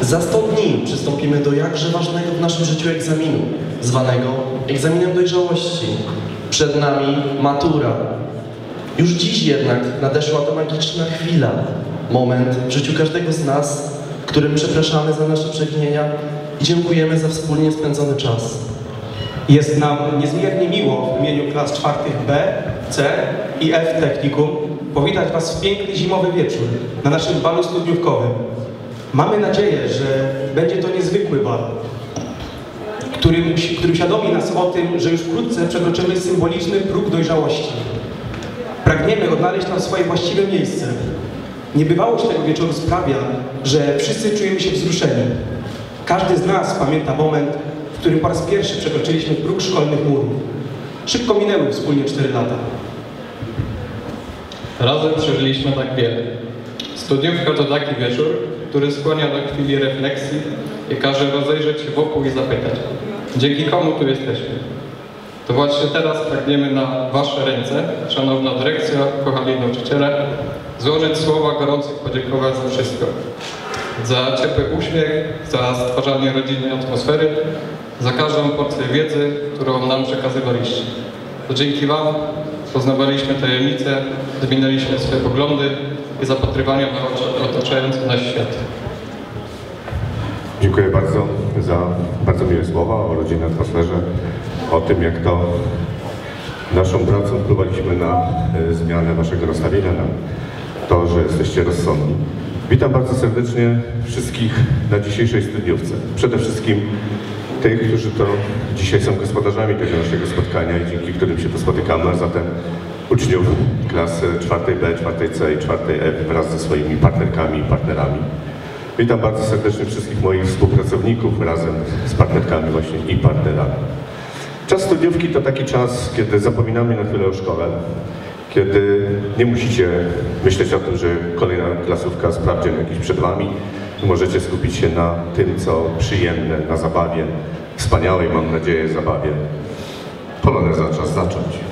Za 100 dni przystąpimy do jakże ważnego w naszym życiu egzaminu, zwanego egzaminem dojrzałości. Przed nami matura. Już dziś jednak nadeszła ta magiczna chwila, moment w życiu każdego z nas, w którym przepraszamy za nasze przewinienia i dziękujemy za wspólnie spędzony czas. Jest nam niezmiernie miło w imieniu klas czwartych B, C i F Technikum powitać Was w piękny zimowy wieczór na naszym balu studniówkowym. Mamy nadzieję, że będzie to niezwykły bal, który, który uświadomi nas o tym, że już wkrótce przekroczymy symboliczny próg dojrzałości. Pragniemy odnaleźć tam swoje właściwe miejsce. Niebywałość tego wieczoru sprawia, że wszyscy czujemy się wzruszeni. Każdy z nas pamięta moment, w którym po raz pierwszy przekroczyliśmy próg szkolnych murów. Szybko minęły wspólnie 4 lata. Razem przeżyliśmy tak wiele. Studiówka to taki wieczór, który skłania do chwili refleksji i każe rozejrzeć się wokół i zapytać, dzięki komu tu jesteśmy? To właśnie teraz pragniemy na Wasze ręce, Szanowna Dyrekcja, kochani nauczyciele, złożyć słowa gorących podziękowań za wszystko. Za ciepły uśmiech, za stwarzanie rodzinnej atmosfery, za każdą porcję wiedzy, którą nam przekazywaliście. To dzięki Wam poznawaliśmy tajemnice, zmienialiśmy swoje poglądy i zapatrywania na oczy- otaczający nas świat. Dziękuję bardzo za bardzo miłe słowa o rodzinnej atmosferze, o tym jak to naszą pracą wpływaliśmy na e, zmianę waszego nastawienia, na to, że jesteście rozsądni. Witam bardzo serdecznie wszystkich na dzisiejszej studiówce. Przede wszystkim tych, którzy to dzisiaj są gospodarzami tego naszego spotkania i dzięki którym się tu spotykamy, a zatem uczniów klasy 4B, 4C i 4F wraz ze swoimi partnerkami i partnerami. Witam bardzo serdecznie wszystkich moich współpracowników razem z partnerkami właśnie i partnerami. Czas studiówki to taki czas, kiedy zapominamy na chwilę o szkole, kiedy nie musicie myśleć o tym, że kolejna klasówka sprawdzian jakiś przed Wami. Możecie skupić się na tym, co przyjemne, na zabawie, wspaniałej, mam nadzieję, zabawie. Poloneza czas zacząć.